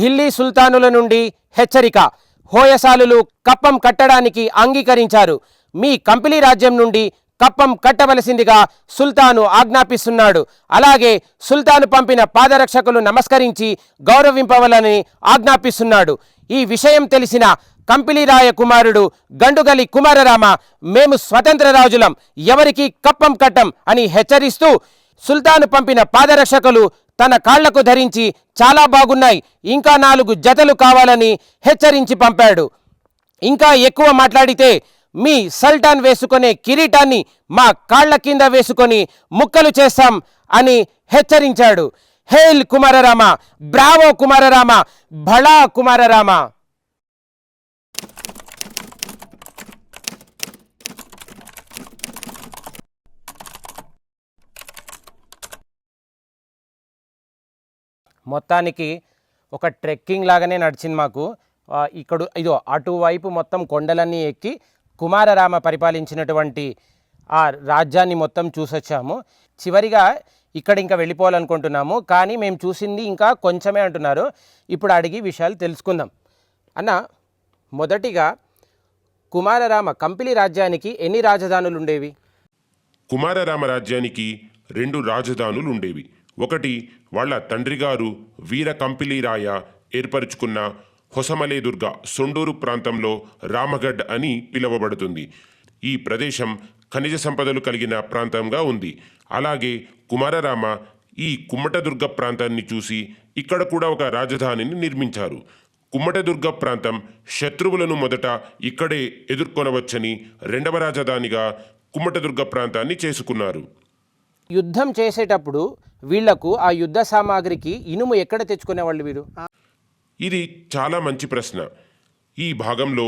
ఢిల్లీ సుల్తానుల నుండి హెచ్చరిక. హోయసాలులు కప్పం కట్టడానికి అంగీకరించారు. మీ కంపిలీ రాజ్యం నుండి కప్పం కట్టవలసిందిగా సుల్తాను ఆజ్ఞాపిస్తున్నాడు. అలాగే సుల్తాను పంపిన పాదరక్షకులు నమస్కరించి గౌరవింపవలని ఆజ్ఞాపిస్తున్నాడు. ఈ విషయం తెలిసిన కంపిలీరాయ కుమారుడు గండుగలి కుమారరామ మేము స్వతంత్ర రాజులం ఎవరికి కప్పం కట్టం అని హెచ్చరిస్తూ సుల్తాను పంపిన పాదరక్షకులు తన కాళ్ళకు ధరించి చాలా బాగున్నాయి. ఇంకా నాలుగు జతలు కావాలని హెచ్చరించి పంపాడు. ఇంకా ఎక్కువ మాట్లాడితే మీ సల్టాన్ వేసుకునే కిరీటాన్ని మా కాళ్ళ కింద వేసుకొని ముక్కలు చేస్తాం అని హెచ్చరించాడు. హేల్ కుమారరామ బ్రావో కుమారరామ భళా కుమారరామ. మొత్తానికి ఒక ట్రెక్కింగ్ లాగానే నడిచింది మాకు. ఇక్కడ ఇదో అటువైపు మొత్తం కొండలన్నీ ఎక్కి కుమారరామ పరిపాలించినటువంటి ఆ రాజ్యాన్ని మొత్తం చూసొచ్చాము. చివరిగా ఇక్కడ ఇంకా వెళ్ళిపోవాలనుకుంటున్నాము. కానీ మేము చూసింది ఇంకా కొంచెమే అంటున్నారు. ఇప్పుడు అడిగి విషయాలు తెలుసుకుందాం. అన్న మొదటిగా కుమారరామ కంపిలి రాజ్యానికి ఎన్ని రాజధానులు ఉండేవి? కుమారరామ రాజ్యానికి రెండు రాజధానులు ఉండేవి. ఒకటి వాళ్ళ తండ్రిగారు వీర కంపిలీరాయ ఏర్పరుచుకున్న హొసమలేదుర్గ సొండూరు ప్రాంతంలో రామగఢ్ అని పిలువబడుతుంది. ఈ ప్రదేశం ఖనిజ సంపదలు కలిగిన ప్రాంతంగా ఉంది. అలాగే కుమారరామ ఈ కుమ్మటదుర్గ ప్రాంతాన్ని చూసి ఇక్కడ కూడా ఒక రాజధానిని నిర్మించారు. కుమ్మటదుర్గ ప్రాంతం శత్రువులను మొదట ఇక్కడే ఎదుర్కొనవచ్చని రెండవ రాజధానిగా కుమ్మటదుర్గ ప్రాంతాన్ని చేసుకున్నారు. యుద్ధం చేసేటప్పుడు వీళ్ళకు ఆ యుద్ధ సామాగ్రికి ఇనుము ఎక్కడ తెచ్చుకునేవాళ్ళు వీరు? ఇది చాలా మంచి ప్రశ్న. ఈ భాగంలో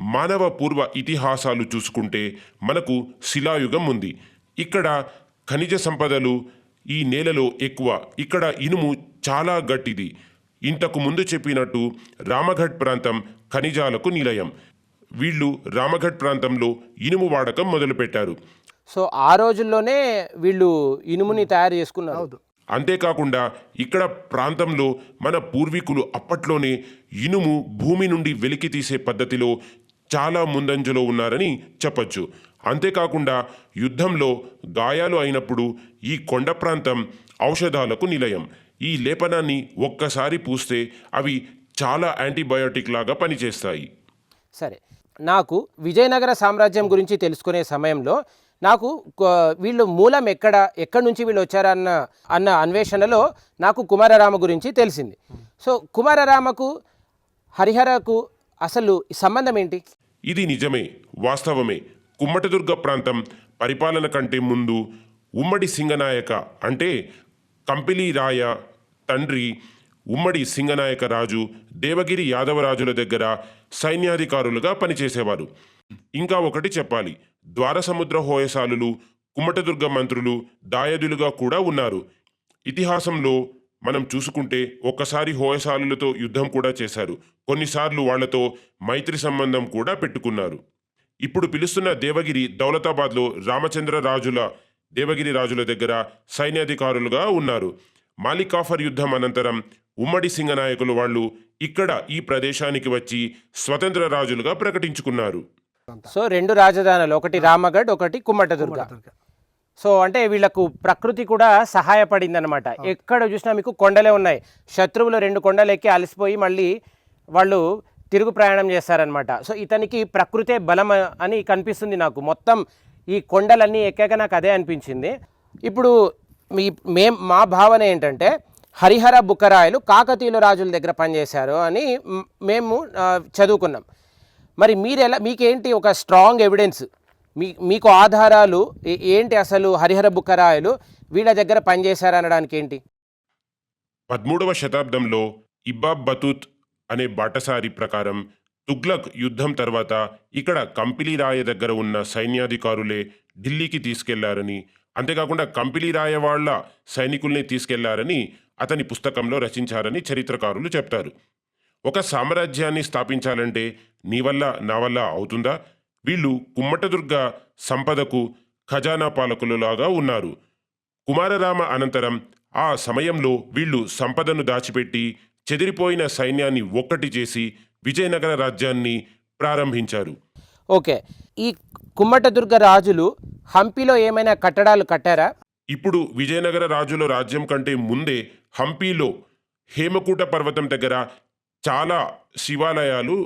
మానవ పూర్వ ఇతిహాసాలు చూసుకుంటే మనకు శిలాయుగం ఉంది. ఇక్కడ ఖనిజ సంపదలు ఈ నేలలో ఎక్కువ ఇక్కడ ఇనుము చాలా గట్టిది. ఇంతకు ముందు చెప్పినట్టు రామఘట్ ప్రాంతం ఖనిజాలకు నిలయం. వీళ్ళు రామఘట్ ప్రాంతంలో ఇనుము వాడకం మొదలుపెట్టారు. సో ఆ రోజుల్లోనే వీళ్ళు ఇనుముని తయారు చేసుకున్నారు. అంతేకాకుండా ఇక్కడ ప్రాంతంలో మన పూర్వీకులు అప్పట్లోనే ఇనుము భూమి నుండి వెలికి తీసే పద్ధతిలో చాలా ముందంజలో ఉన్నారని చెప్పొచ్చు. అంతేకాకుండా యుద్ధంలో గాయాలు అయినప్పుడు ఈ కొండ ప్రాంతం ఔషధాలకు నిలయం. ఈ లేపనాన్ని ఒక్కసారి పూస్తే అవి చాలా యాంటీబయోటిక్ లాగా పనిచేస్తాయి. సరే నాకు విజయనగర సామ్రాజ్యం గురించి తెలుసుకునే సమయంలో నాకు వీళ్ళు మూలం ఎక్కడ ఎక్కడి నుంచి వీళ్ళు వచ్చారన్న అన్న అన్వేషణలో నాకు కుమారరామ గురించి తెలిసింది. సో కుమారరామకు హరిహరకు అసలు ఈ సంబంధం ఏంటి? ఇది నిజమే వాస్తవమే. కుమ్మటదుర్గ ప్రాంతం పరిపాలన కంటే ముందు ఉమ్మడి సింగనాయక అంటే కంపిలి రాయ తండ్రి ఉమ్మడి సింగనాయక రాజు దేవగిరి యాదవరాజుల దగ్గర సైన్యాధికారులుగా పనిచేసేవారు. ఇంకా ఒకటి చెప్పాలి. ద్వారసముద్ర హోయసాలులు కుమ్మటదుర్గ మంత్రులు దాయదులుగా కూడా ఉన్నారు. ఇతిహాసంలో మనం చూసుకుంటే ఒక్కసారి హోయసాలులతో యుద్ధం కూడా చేశారు. కొన్నిసార్లు వాళ్ళతో మైత్రి సంబంధం కూడా పెట్టుకున్నారు. ఇప్పుడు పిలుస్తున్న దేవగిరి దౌలతాబాద్లో రామచంద్ర రాజుల దేవగిరి రాజుల దగ్గర సైన్యాధికారులుగా ఉన్నారు. మాలికాఫర్ యుద్ధం అనంతరం ఉమ్మడి సింగనాయకులు వాళ్ళు ఇక్కడ ఈ ప్రదేశానికి వచ్చి స్వతంత్ర రాజులుగా ప్రకటించుకున్నారు. సో రెండు రాజధానులు ఒకటి రామగఢ్ ఒకటి కుమ్మటదుర్గ. సో అంటే వీళ్ళకు ప్రకృతి కూడా సహాయపడింది అనమాట ఎక్కడ చూసినా మీకు కొండలే ఉన్నాయి. శత్రువులు రెండు కొండలు ఎక్కి అలసిపోయి మళ్ళీ వాళ్ళు తిరుగు ప్రయాణం చేస్తారనమాట సో ఇతనికి ప్రకృతే బలం అని కనిపిస్తుంది నాకు. మొత్తం ఈ కొండలన్నీ ఎక్కాక నాకు అదే అనిపించింది. ఇప్పుడు మీ మేం మా భావన ఏంటంటే హరిహర బుక్కరాయలు కాకతీయుల రాజుల దగ్గర పనిచేశారు అని మేము చదువుకున్నాం. మరి మీరు ఎలా మీకేంటి ఒక స్ట్రాంగ్ ఎవిడెన్స్ మీ మీకు ఆధారాలు ఏంటి అసలు హరిహర బుక్కరాయలు? వీళ్ళ దగ్గర పనిచేశారనడానికి ఏంటి పదమూడవ శతాబ్దంలో ఇబ్బాబ్ బతూత్ అనే బాటసారి ప్రకారం తుగ్లక్ యుద్ధం తర్వాత ఇక్కడ కంపిలి రాయ దగ్గర ఉన్న సైన్యాధికారులే ఢిల్లీకి తీసుకెళ్ళారని అంతేకాకుండా కంపిలి రాయ వాళ్ళ సైనికుల్ని తీసుకెళ్ళారని అతని పుస్తకంలో రచించారని చరిత్రకారులు చెప్తారు. ఒక సామ్రాజ్యాన్ని స్థాపించాలంటే నీ వల్ల నా వల్ల అవుతుందా? వీళ్ళు కుమ్మటదుర్గ సంపదకు ఖజానా పాలకులలాగా ఉన్నారు. కుమారరామ అనంతరం ఆ సమయంలో వీళ్ళు సంపదను దాచిపెట్టి చెదిరిపోయిన సైన్యాన్ని ఒక్కటి చేసి విజయనగర రాజ్యాన్ని ప్రారంభించారు. ఓకే. ఈ కుమ్మటదుర్గ రాజులు హంపీలో ఏమైనా కట్టడాలు కట్టారా? ఇప్పుడు విజయనగర రాజుల రాజ్యం కంటే ముందే హంపీలో హేమకూట పర్వతం దగ్గర చాలా శివాలయాలు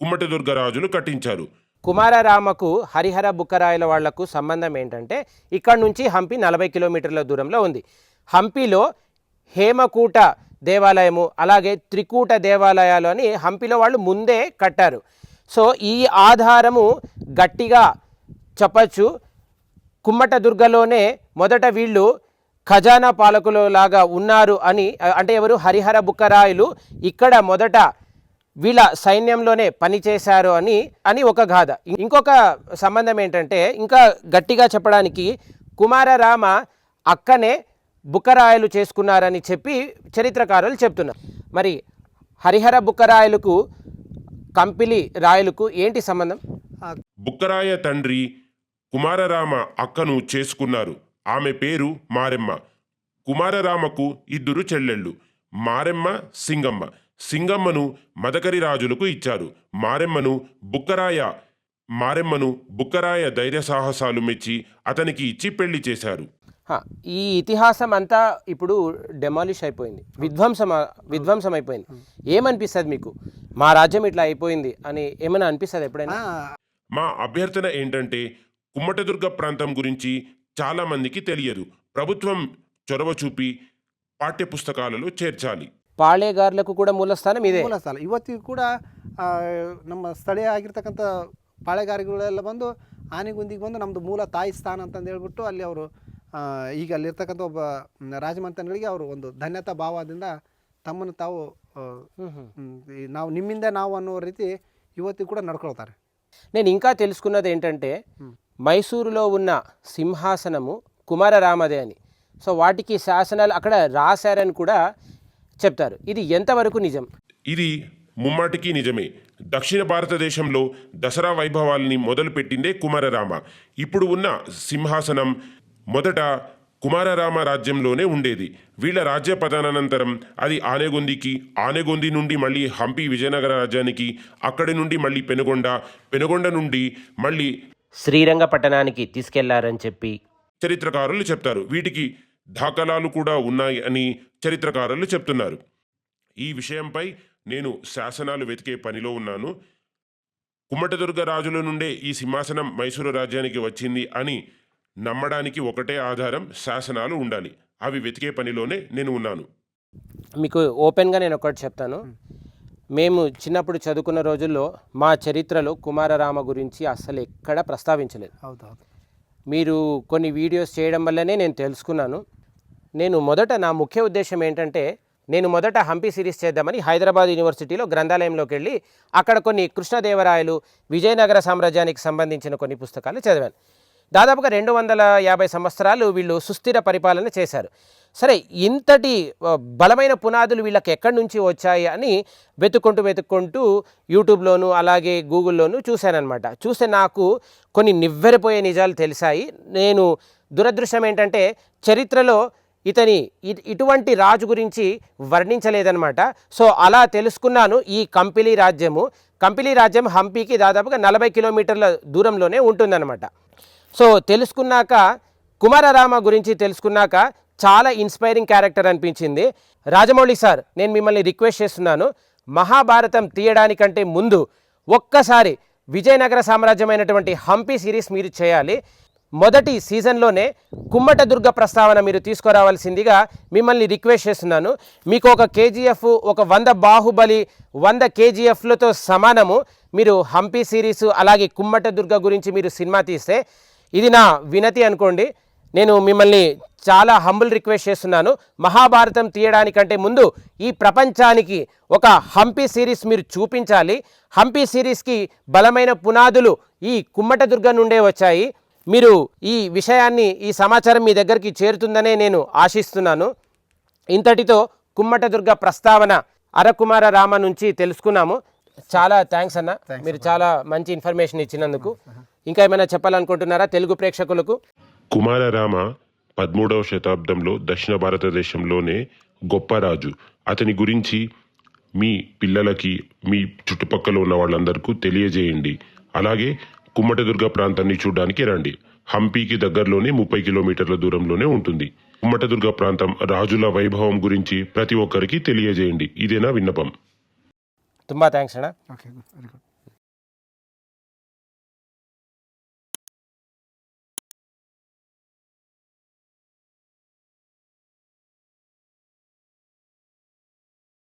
కుమ్మటదుర్గ రాజులు కట్టించారు. కుమారరామకు హరిహర బుక్కరాయల వాళ్ళకు సంబంధం ఏంటంటే ఇక్కడ నుంచి హంపి నలభై కిలోమీటర్ల దూరంలో ఉంది. హంపిలో హేమకూట దేవాలయము అలాగే త్రికూట దేవాలయాలు అని హంపిలో వాళ్ళు ముందే కట్టారు. సో ఈ ఆధారము గట్టిగా చెప్పచ్చు. కుమ్మట దుర్గలోనే మొదట వీళ్ళు ఖజానా పాలకులు లాగా ఉన్నారు అని అంటే ఎవరు? హరిహర బుక్కరాయలు ఇక్కడ మొదట వీళ్ళ సైన్యంలోనే పనిచేశారు అని అని ఒక గాథ. ఇంకొక సంబంధం ఏంటంటే ఇంకా గట్టిగా చెప్పడానికి కుమారరామ అక్కనే బుక్కరాయలు చేసుకున్నారని చెప్పి చరిత్రకారులు చెప్తున్నారు మరి హరిహర బుక్కరాయలకు కంపిలి రాయలకు ఏంటి సంబంధం? బుక్కరాయ తండ్రి కుమారరామ అక్కను చేసుకున్నారు. ఆమె పేరు మారెమ్మ. కుమారరామకు ఇద్దరు చెల్లెళ్ళు. మారెమ్మ సింగమ్మ. సింగమ్మను మదకరి రాజులకు ఇచ్చారు. మారెమ్మను బుక్కరాయ మారెమ్మను బుక్కరాయ ధైర్య సాహసాలు మెచ్చి అతనికి ఇచ్చి పెళ్ళి చేశారు. ఈ ఇతిహాసం అంతా ఇప్పుడు డెమాలిష్ అయిపోయింది. విధ్వంసం విధ్వంసం అయిపోయింది ఏమనిపిస్తుంది మీకు? మా రాజ్యం ఇట్లా అయిపోయింది అని ఏమైనా అనిపిస్తుంది ఎప్పుడైనా? మా అభ్యర్థన ఏంటంటే కుమ్మటదుర్గ ప్రాంతం గురించి చాలా మందికి తెలియదు ప్రభుత్వం చొరవ చూపి పాఠ్యపుస్తకాలలో చేర్చాలి పాళేగారులకు కూడా మూలస్థానం ఇదే ಮೂಲ ಸ್ಥಳ ಇವತ್ತಿಗೂ ಕೂಡ ಆ, ನಮ್ಮ ಸ್ಥಳೀಯ ಆಗಿರ್ತಕ್ಕಂಥ ಪಾಳೆಗಾರಿಗಳೆಲ್ಲ ಬಂದು ಆನೆಗುಂದಿಗೆ ಬಂದು ನಮ್ಮದು ಮೂಲ ತಾಯಿ ಸ್ಥಾನ ಅಂತಂದು ಹೇಳ್ಬಿಟ್ಟು ಅಲ್ಲಿ ಅವರು ಈಗ ಅಲ್ಲಿರ್ತಕ್ಕಂಥ ಒಬ್ಬ ಮ್, ರಾಜಮಂತ್ರಿಗಳಿಗೆ ಅವರು ಒಂದು ಧನ್ಯತಾ ಭಾವದಿಂದ ತಮ್ಮನ್ನು ತಾವು ಆ, ಮ್, ಈ ನಾವು ನಿಮ್ಮಿಂದ ನಾವು ಅನ್ನೋ ರೀತಿ ಇವತ್ತಿಗೂ ಕೂಡ ನಡ್ಕೊಳ್ತಾರೆ నేను ఇంకా తెలుసుకున్నది ఏంటంటే మైసూరులో ఉన్న సింహాసనము కుమారరామదే అని. సో వాటికి శాసనాలు అక్కడ రాశారని కూడా చెప్తారు. ఇది ఎంతవరకు నిజం? ఇది ముమ్మాటికి నిజమే. దక్షిణ భారతదేశంలో దసరా వైభవాల్ని మొదలుపెట్టిందే కుమారరామ. ఇప్పుడు ఉన్న సింహాసనం మొదట కుమారరామ రాజ్యంలోనే ఉండేది. వీళ్ళ రాజ్య పతనానంతరం అది ఆనెగొందికి ఆనెగొంది నుండి మళ్ళీ హంపి విజయనగర రాజ్యానికి అక్కడి నుండి మళ్ళీ పెనుగొండ పెనుగొండ నుండి మళ్ళీ శ్రీరంగపట్టణానికి తీసుకెళ్ళారని చెప్పి చరిత్రకారులు చెప్తారు. వీటికి దాఖలాలు కూడా ఉన్నాయి అని చరిత్రకారులు చెప్తున్నారు. ఈ విషయంపై నేను శాసనాలు వెతికే పనిలో ఉన్నాను. కుమ్మటదుర్గ రాజుల నుండే ఈ సింహాసనం మైసూరు రాజ్యానికి వచ్చింది అని నమ్మడానికి ఒకటే ఆధారం శాసనాలు ఉండాలి. అవి వెతికే పనిలోనే నేను ఉన్నాను. మీకు ఓపెన్గా నేను ఒకటి చెప్తాను. మేము చిన్నప్పుడు చదువుకున్న రోజుల్లో మా చరిత్రలో కుమారరామ గురించి అస్సలు ఎక్కడ ప్రస్తావించలేదు. మీరు కొన్ని వీడియోస్ చేయడం వల్లనే నేను తెలుసుకున్నాను. నేను మొదట నా ముఖ్య ఉద్దేశం ఏంటంటే నేను మొదట హంపి సిరీస్ చేద్దామని హైదరాబాద్ యూనివర్సిటీలో గ్రంథాలయంలోకి వెళ్ళి అక్కడ కొన్ని కృష్ణదేవరాయలు విజయనగర సామ్రాజ్యానికి సంబంధించిన కొన్ని పుస్తకాలు చదివాను. దాదాపుగా రెండు వందల యాభై సంవత్సరాలు వీళ్ళు సుస్థిర పరిపాలన చేశారు. సరే ఇంతటి బలమైన పునాదులు వీళ్ళకి ఎక్కడి నుంచి వచ్చాయి అని వెతుక్కుంటూ వెతుక్కుంటూ యూట్యూబ్లోను అలాగే గూగుల్లోనూ చూశానమాట చూస్తే నాకు కొన్ని నివ్వెరపోయే నిజాలు తెలిసాయి. నేను దురదృష్టం ఏంటంటే చరిత్రలో ఇతని ఇటువంటి రాజు గురించి వర్ణించలేదనమాట సో అలా తెలుసుకున్నాను ఈ కంపిలీ రాజ్యము. కంపిలీ రాజ్యం హంపీకి దాదాపుగా నలభై కిలోమీటర్ల దూరంలోనే ఉంటుందన్నమాట. సో తెలుసుకున్నాక కుమారరామ గురించి తెలుసుకున్నాక చాలా ఇన్స్పైరింగ్ క్యారెక్టర్ అనిపించింది. రాజమౌళి సార్ నేను మిమ్మల్ని రిక్వెస్ట్ చేస్తున్నాను. మహాభారతం తీయడానికంటే ముందు ఒక్కసారి విజయనగర సామ్రాజ్యమైనటువంటి హంపి సిరీస్ మీరు చేయాలి. మొదటి సీజన్లోనే కుమ్మట దుర్గ ప్రస్తావన మీరు తీసుకురావాల్సిందిగా మిమ్మల్ని రిక్వెస్ట్ చేస్తున్నాను. మీకు ఒక కేజీఎఫ్ ఒక వంద బాహుబలి వంద కేజీఎఫ్లతో సమానము. మీరు హంపి సిరీస్ అలాగే కుమ్మట దుర్గ గురించి మీరు సినిమా తీస్తే ఇది నా వినతి అనుకోండి. నేను మిమ్మల్ని చాలా హంబుల్ రిక్వెస్ట్ చేస్తున్నాను. మహాభారతం తీయడానికంటే ముందు ఈ ప్రపంచానికి ఒక హంపి సిరీస్ మీరు చూపించాలి. హంపి సిరీస్కి బలమైన పునాదులు ఈ కుమ్మటదుర్గ నుండే వచ్చాయి. మీరు ఈ విషయాన్ని ఈ సమాచారం మీ దగ్గరికి చేరుతుందనే నేను ఆశిస్తున్నాను. ఇంతటితో కుమ్మటదుర్గ ప్రస్తావన అరకుమార రామ నుంచి తెలుసుకున్నాము. చాలా థ్యాంక్స్ అన్న. మీరు చాలా మంచి ఇన్ఫర్మేషన్ ఇచ్చినందుకు. ఇంకా ఏమైనా చెప్పాలనుకుంటున్నారా తెలుగు ప్రేక్షకులకు? కుమారరామ పదమూడవ శతాబ్దంలో దక్షిణ భారతదేశంలోనే గొప్ప రాజు. అతని గురించి మీ పిల్లలకి మీ చుట్టుపక్కల ఉన్న వాళ్ళందరికీ తెలియజేయండి. అలాగే కుమ్మటదుర్గ ప్రాంతాన్ని చూడడానికి రండి. హంపీకి దగ్గరలోనే ముప్పై కిలోమీటర్ల దూరంలోనే ఉంటుంది. కుమ్మటదుర్గ ప్రాంతం రాజుల వైభవం గురించి ప్రతి ఒక్కరికి తెలియజేయండి. ఇదే నా విన్నపం? తుంబా థ్యాంక్స్ అಣ್ಣ ఓకే వెరీ గుడ్.